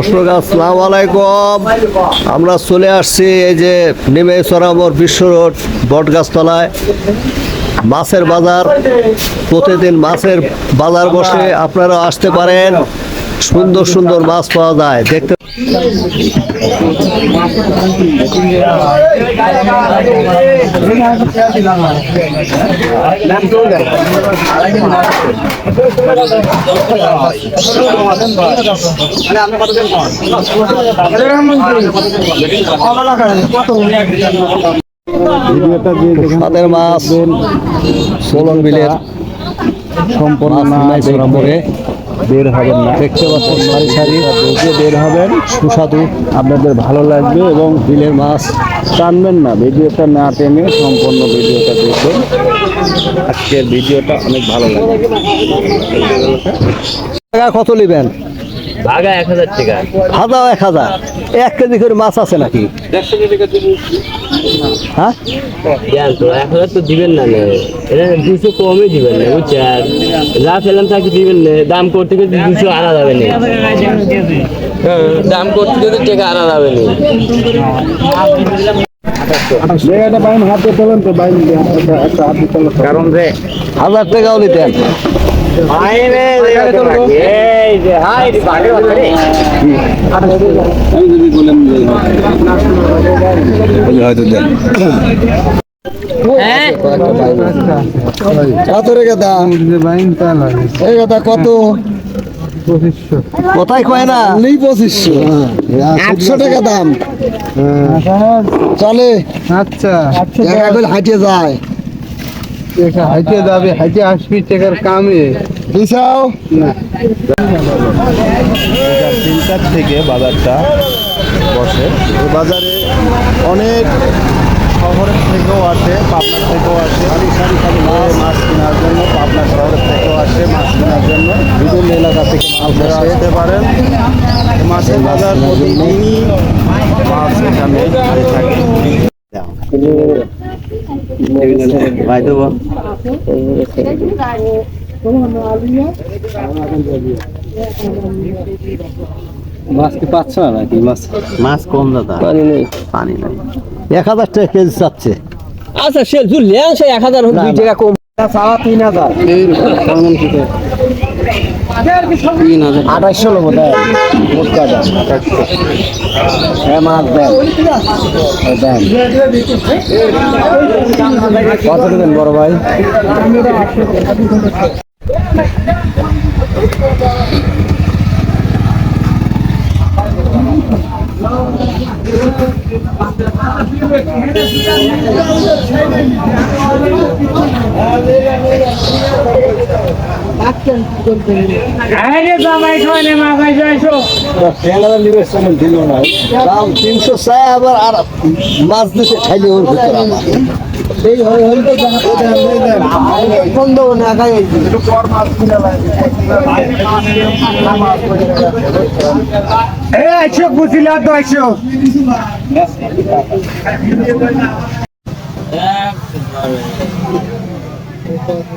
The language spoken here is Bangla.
আসসালামু আলাইকুম। আমরা চলে আসছি এই যে নেমে সরাবর বিশ্ব রোড বটগাছতলায়। মাছের বাজার, প্রতিদিন মাছের বাজার বসে আপনারা আসতে পারেন। সুন্দর সুন্দর মাছ পাওয়া যায়। দেখতে তাদের মাছ সোলন বিলের সম্পূর্ণ পরে বের হবেন না। দেখতে পাচ্ছেন সারি সারি দেখে বের হবেন। সুস্বাদু আপনাদের ভালো লাগবে এবং বিলের মাছ টানবেন না। ভিডিওটা না টেনে সম্পূর্ণ ভিডিওটা দেখবেন। আজকের ভিডিওটা অনেক ভালো লাগবে। টাকা কত নেবেন? ভাগা এক হাজার টাকা। ভাজা এক হাজার। এক কেজি করে মাছ আছে নাকি? হ্যাঁ? তো এক হাজার তো দিবেন না এটা দুশো কমই দিবেন না বুঝছেন যা ফেলাম তাকে দিবেন না। দাম করতে করতে দুশো আনা যাবে না। দাম করতে করতে টাকা আনা যাবে না। জায়গাটা বাইন হাতে তোলেন তো বাইন একটা একটা হাতে তোলেন কারণ রে হাজার টাকাও নিতেন যে হয়তো দেন কত রেখে দাম এই কথা কত? কোথায় কয় না? নেই পঁচিশশো। আটশো টাকা দাম। চলে। আচ্ছা। হাঁটিয়ে যায়। হাইটে যাবে হাইটে আসবি টাকার কামে দিছাও? তিনটার থেকে বাজারটা বসে। বাজারে অনেক শহরের থেকেও আসে পাবনার থেকেও আসে। মাছ মাছ কেনার জন্য পাবনা শহরের থেকেও আসে মাছ কেনার জন্য। বিভিন্ন এলাকা থেকে আপনারা আসতে পারেন। মাছের বাজার প্রতিদিনই মাছ এখানে হয়ে থাকে। ভাই দেবো মাছ কি পাচ্ছ না নাকি? মাছ? মাছ কম দাদা। পানি নেই। পানি নাই। এক হাজার টাকা কেজি চাচ্ছে। আচ্ছা সে সে এক হাজার দুই টাকা কম। তিন হাজার। দেয় মুটকাটা হ্যাঁ মাছ দেন। দেন। কত দেবেন বড় ভাই? তিনশো চাই আবার আর মাছ দিতে খাইলে ওর ভিতরে আমার দেবো না একাই একশো বুঝিলে তো একশো I'm